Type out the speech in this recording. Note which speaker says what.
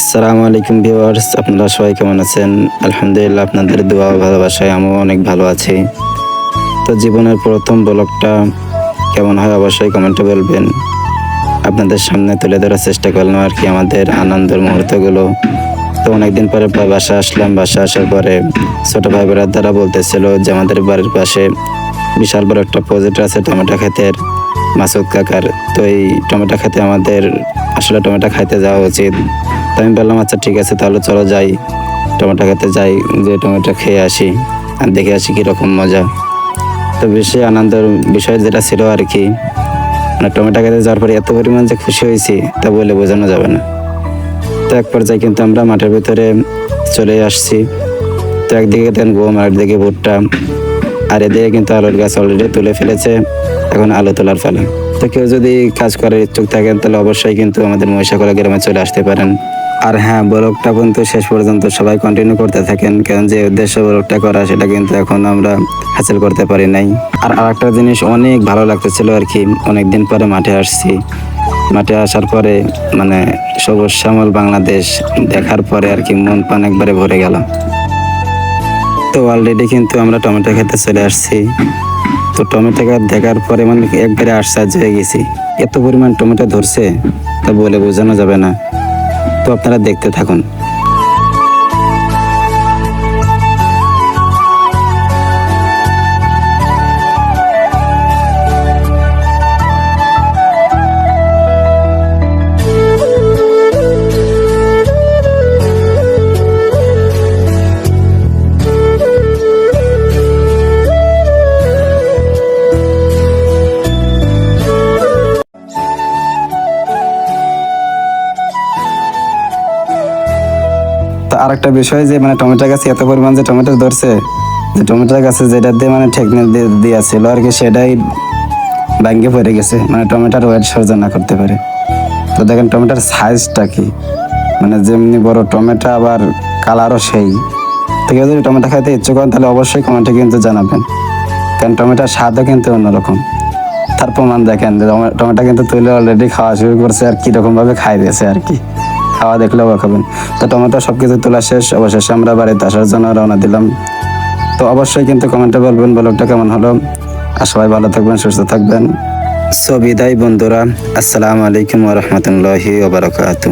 Speaker 1: আসসালামু আলাইকুম ভিউয়ার্স, আপনারা সবাই কেমন আছেন? আলহামদুলিল্লাহ আপনাদের দোয়া ভালোবাসায় আমিও অনেক ভালো আছি। তো জীবনের প্রথম ব্লগটা কেমন হয় অবশ্যই কমেন্টে বলবেন। আপনাদের সামনে তুলে ধরার চেষ্টা করলাম আর কি আমাদের আনন্দের মুহূর্তগুলো। তো অনেকদিন পরে বাসা আসলাম, বাসা আসার পরে ছোট ভাই বোনের দ্বারা বলতেছিল যে আমাদের বাড়ির পাশে বিশাল বড় একটা প্রজেক্ট আছে টমেটো ক্ষেতের, মাসুদ কাকার। তো এই টমেটো খেতে আমাদের আসলে টমেটো খাইতে যাওয়া উচিত। তো আমি বললাম আচ্ছা ঠিক আছে, তাহলে চলো যাই। টমেটো খেতে যাই যে টমেটো খেয়ে আসি আর দেখে আসি কীরকম মজা। তো বেশি আনন্দের বিষয় যেটা ছিল আর কি মানে টমেটো খেতে যাওয়ার পরে এত পরিমাণ যে খুশি হয়েছি তা বলে বোঝানো যাবে না। তো এক পর্যায়ে কিন্তু আমরা মাঠের ভিতরে চলে আসছি। তো একদিকে দেন গম একদিকে ভুট্টা। আর এদিকে কিন্তু আলুর গাছ অলরেডি তুলে ফেলেছে, এখন আলু তোলার ফলে তো কেউ যদি কাজ করার ইচ্ছুক থাকেন, তাহলে অবশ্যই কিন্তু আমাদের মহিষাকলা গ্রামে চলে আসতে পারেন। আর হ্যাঁ ব্লগটা কিন্তু শেষ পর্যন্ত সবাই কন্টিনিউ করতে থাকেন, কারণ যে উদ্দেশ্য ব্লগটা করা সেটা কিন্তু এখন আমরা হাসিল করতে পারি নাই। আর আরেকটা জিনিস অনেক ভালো লাগতেছিল আর কি, অনেকদিন পরে মাঠে আসছি। মাঠে আসার পরে মানে সবুজ শ্যামল বাংলাদেশ দেখার পরে আর কি মন পান একবারে ভরে গেল। তো অলরেডি কিন্তু আমরা টমেটো খেতে চলে আসছি। তো টমেটো গাছ দেখার পরে মানে একবারে আশ্চর্য হয়ে গেছি। এত পরিমাণ টমেটো ধরছে, তা বলে বোঝানো যাবে না। আপনারা দেখতে থাকুন। তো আরেকটা বিষয় যে মানে টমেটো গাছে এত পরিমাণ যে টমেটো ধরছে, যে টমেটো গাছে যেটা দিয়ে মানে ঠেকনে দেওয়া ছিল আর কি, সেটাই ব্যাঙ্গে পড়ে গেছে। মানে টমেটোর ওয়েট সহ্য না করতে পারে। তো দেখেন টমেটোর সাইজটা কি? মানে যেমনি বড় টমেটো, আবার কালারও সেই। তো কেউ যদি টমেটো খাইতে ইচ্ছুক করেন তাহলে অবশ্যই কমেন্টে কিন্তু জানাবেন। কারণ টমেটোর স্বাদও কিন্তু অন্যরকম। তার প্রমাণ দেখেন, যে টমেটো কিন্তু তুলে অলরেডি খাওয়া শুরু করছে আর কীরকমভাবে খাই দিয়েছে আর কি। খাওয়া দেখলে অবাক খাবেন তো টমেটো সব কিছু তোলা শেষ, অবশেষে আমরা বাড়িতে আসার জন্য রওনা দিলাম। তো অবশ্যই কিন্তু কমেন্টে বলবেন ব্লগটা কেমন হলো। আর সবাই ভালো থাকবেন, সুস্থ থাকবেন। সো বন্ধুরা, আসসালামু আলাইকুম ওরহমতুল্লাহি ওবরাকাতু